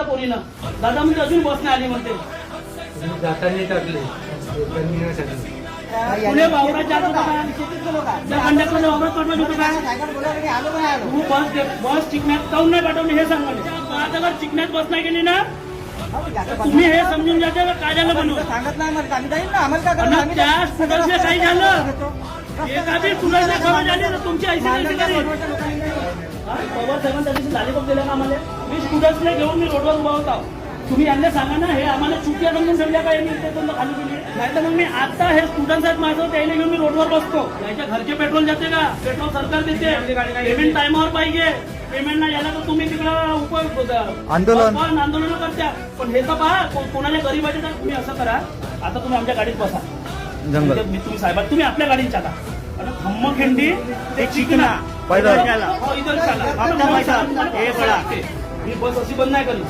पोरीनं दादा म्हणजे अजून बस नाही आली म्हणते. जाताना टाकले येताना नाही टाकले पुणे वावरात जात होता का? त्या कंडक्टरने वावरात पाठवलं होतं का तू बस दे- बस चिकण्यात काऊन नाही पाठवली हे सांग मला. आता जर चिकण्यात बस नाही गेली ना? तर तुम्ही हे समजून घ्यायचं का काय झालं म्हणून सांगत नाही मला आम्ही जाईल ना. आम्हाला काय करणार? आणि आम्ही त्या जाईल. स्टुडंटने काही झालं. एका बी स्टुडंटने खबर झाली तर तुमची नाही पवार साहेबांनी त्या दिवशी लॉलीपॉप दिलं का आम्हाला. मी स्टुडंट्सला घेऊन मी रोडवर उभा होता. तुम्ही यांना सांगा ना हे आम्हाला चुक्या समजून ठेवल्या का यांनी ते तुम्हाला खाली दिली नाही तर मग मी आता हे स्टुडंट आहेत माझं त्याला घेऊन मी रोडवर बसतो. याच्या घरचे पेट्रोल जाते का? पेट्रोल सरकार देते. पेमेंट टायमावर पाहिजे. पेमेंट नाही झालं तर तुम्ही तिकडं उपयोग आंदोलन. आंदोलन करत्या पण हे तर पहा कोणाला गरीबाचे तर तुम्ही असं करा. आता तुम्ही आमच्या गाडीत बसा. जंगल. मी तुम्ही साहेब तुम्ही आपल्या गाडीत चाला. आणि खम्मखिंडी ते चिकना. पैदल. हो, इधर चाला. ही बस अशी बंद नाही करी